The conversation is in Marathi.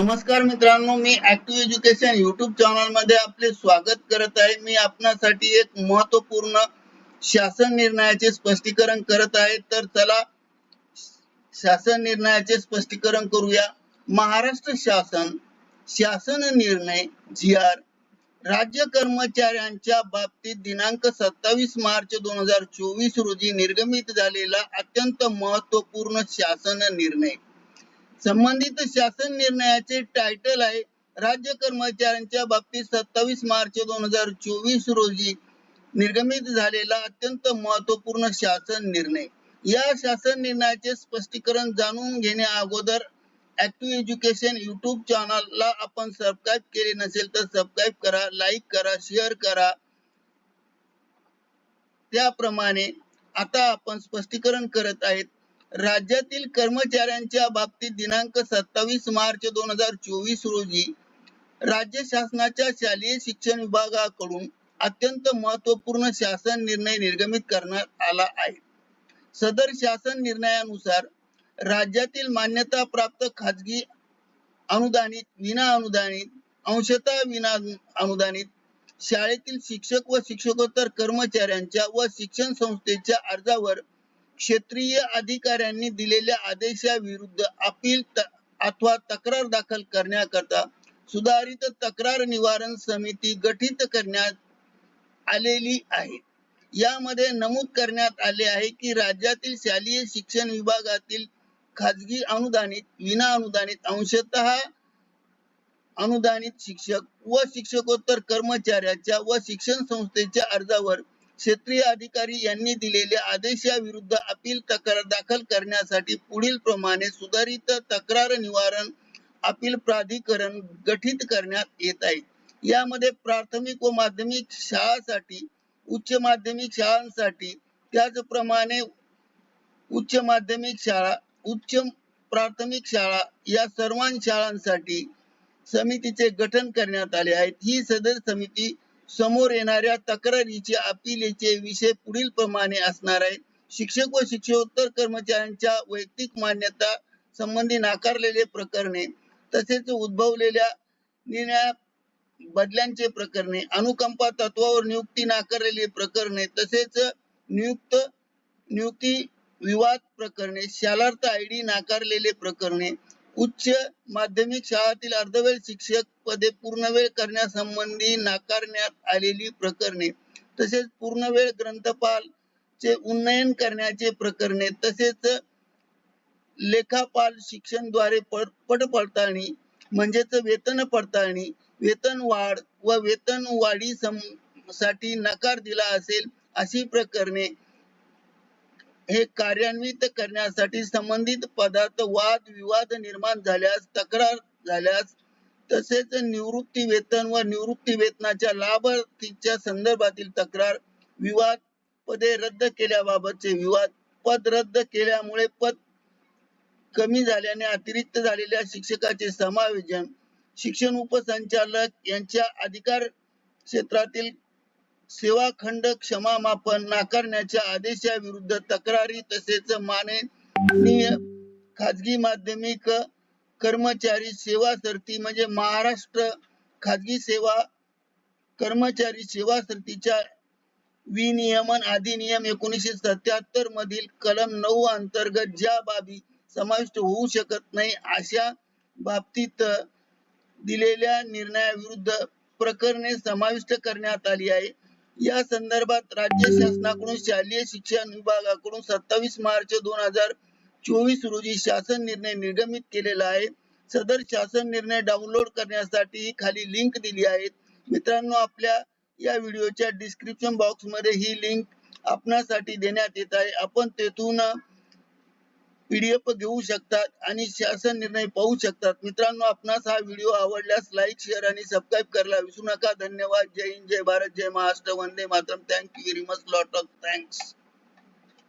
नमस्कार मित्रांनो मी ऍक्टिव्ह एज्युकेशन युट्यूब चॅनलमध्ये आपले स्वागत करत आहे. मी आपणासाठी एक महत्त्वपूर्ण शासन निर्णयाचे स्पष्टीकरण करत आहे. तर चला शासन निर्णयाचे स्पष्टीकरण करूया. महाराष्ट्र शासन शासन निर्णय जी आर राज्य कर्मचाऱ्यांच्या बाबतीत दिनांक सत्तावीस मार्च दोन हजार चोवीस रोजी निर्गमित झालेला अत्यंत महत्त्वपूर्ण शासन निर्णय. संबंधित शासन निर्णयाचे टायटल आहे राज्य कर्मचाऱ्यांच्या बाबतीत सत्तावीस मार्च दोन हजार चोवीस रोजी निर्गमित झालेला अत्यंत महत्त्वपूर्ण शासन निर्णय. या शासन निर्णयाचे स्पष्टीकरण जाणून घेण्या अगोदर ऍक्टिव्ह एज्युकेशन युट्यूब चॅनलला आपण सबस्क्राईब केले नसेल तर सबस्क्राईब करा लाईक करा शेअर करा. त्याप्रमाणे आता आपण स्पष्टीकरण करत आहेत. राज्यातील कर्मचाऱ्यांच्या बाबतीत दिनांक सत्तावीस मार्च दोन हजार चोवीस रोजी राज्य शासनाच्या शालेय शिक्षण विभागाकडून अत्यंत महत्त्वपूर्ण शासन निर्णय निर्गमित करण्यात आला आहे. सदर शासन निर्णयानुसार राज्यातील मान्यता प्राप्त खाजगी अनुदानित विना अनुदानित अंशतः विना अनुदानित शाळेतील शिक्षक व शिक्षकोत्तर कर्मचाऱ्यांच्या व शिक्षण संस्थेच्या अर्जावर क्षेत्रीय अधिकाऱ्यांनी दिलेल्या आदेशाविरुद्ध अपील अथवा तक्रार दाखल करण्याकरता सुधारित तक्रार निवारण समिती गठीत करण्यात आलेली आहे. यामध्ये नमूद करण्यात आले आहे की राज्यातील शालेय शिक्षण विभागातील खाजगी अनुदानित विना अनुदानित अंशतः अनुदानित शिक्षक व शिक्षकोत्तर कर्मचाऱ्याच्या व शिक्षण संस्थेच्या अर्जावर क्षेत्रीय अधिकारी यांनी दिलेल्या आदेशाविरुद्ध अपील तक्रार दाखल करण्यासाठी पुढील प्रमाणे सुधारित तक्रार निवारण अपील प्राधिकरण गठीत करण्यात येत आहे. यामध्ये प्राथमिक व माध्यमिक शाळांसाठी उच्च माध्यमिक शाळांसाठी त्याचप्रमाणे उच्च माध्यमिक शाळा उच्च प्राथमिक शाळा या सर्व शाळांसाठी समितीचे गठन करण्यात आले आहे ही सदर समिती समोर येणाऱ्या तक्रारीचे अपिलेचे विषय पुढील प्रमाणे असणार आहे शिक्षक व शिक्षकोत्तर कर्मचाऱ्यांच्या वैयक्तिक मान्यता संबंधी नाकारलेले प्रकरणे तसेच उद्भवलेल्या निर्णया बदल्यांचे प्रकरणे अनुकंपा तत्वावर नियुक्ती नाकारलेली प्रकरणे तसेच नियुक्त नियुक्ती विवाद प्रकरणे शालार्थ आय डी नाकारलेले प्रकरणे उच्च माध्यमिक शाळातील अर्धवेळ शिक्षक पदे पूर्णवेळ करण्यासंबंधी नाकारण्यात आलेली प्रकरणे तसेच पूर्णवेळ ग्रंथपाल चे उन्नयन करण्याचे प्रकरणे तसेच लेखापाल शिक्षणद्वारे पट पडताळणी म्हणजेच वेतन पडताळणी वेतन वाढ व वेतन वाढी साठी नकार दिला असेल अशी प्रकरणे हे कार्यान्वित करण्यासाठी संबंधित पदार्थ वाद विवाद निर्माण झाल्यास तक्रार झाल्यास तसेच निवृत्ती वेतन व निवृत्ती वेतनाच्या लाभार्थीच्या संदर्भातील तक्रार विवाद पदे रद्द केल्याबाबतचे विवाद पद रद्द केल्यामुळे पद कमी झाल्याने अतिरिक्त झालेल्या शिक्षकाचे समायोजन शिक्षण उपसंचालक यांच्या अधिकार क्षेत्रातील सेवा खंड क्षमामापन नाकारण्याच्या आदेशाविरुद्ध तक्रारी तसेच माननीय खाजगी माध्यमिक कर्मचारी सेवा सरती म्हणजे महाराष्ट्र खाजगी सेवा कर्मचारी सेवा सरतीच्या विनियमन अधिनियम एकोणीशे सत्याहत्तर मधील कलम नऊ अंतर्गत ज्या बाबी समाविष्ट होऊ शकत नाही अशा बाबतीत दिलेल्या निर्णयाविरुद्ध प्रकरणे समाविष्ट करण्यात आली आहे. या संदर्भात राज्य शासनाकडून शालेय शिक्षण विभागाकडून सत्तावीस मार्च दोन हजार चोवीस रोजी शासन निर्णय निर्गमित केलेला आहे. सदर शासन निर्णय डाउनलोड करण्यासाठी खाली लिंक दिली आहे. मित्रांनो आपल्या या व्हिडिओच्या डिस्क्रिप्शन बॉक्समध्ये ही लिंक आपणासाठी देण्यात येत आहे. आपण तेथून पीडीएफ घेऊ शकतात आणि शासन निर्णय पाहू शकतात. मित्रांनो आपणास हा व्हिडिओ आवडल्यास लाईक शेअर आणि सबस्क्राईब करायला विसरू नका. धन्यवाद. जय हिंद जय भारत जय महाराष्ट्र. वंदे Mataram. Thank you very much lot of thanks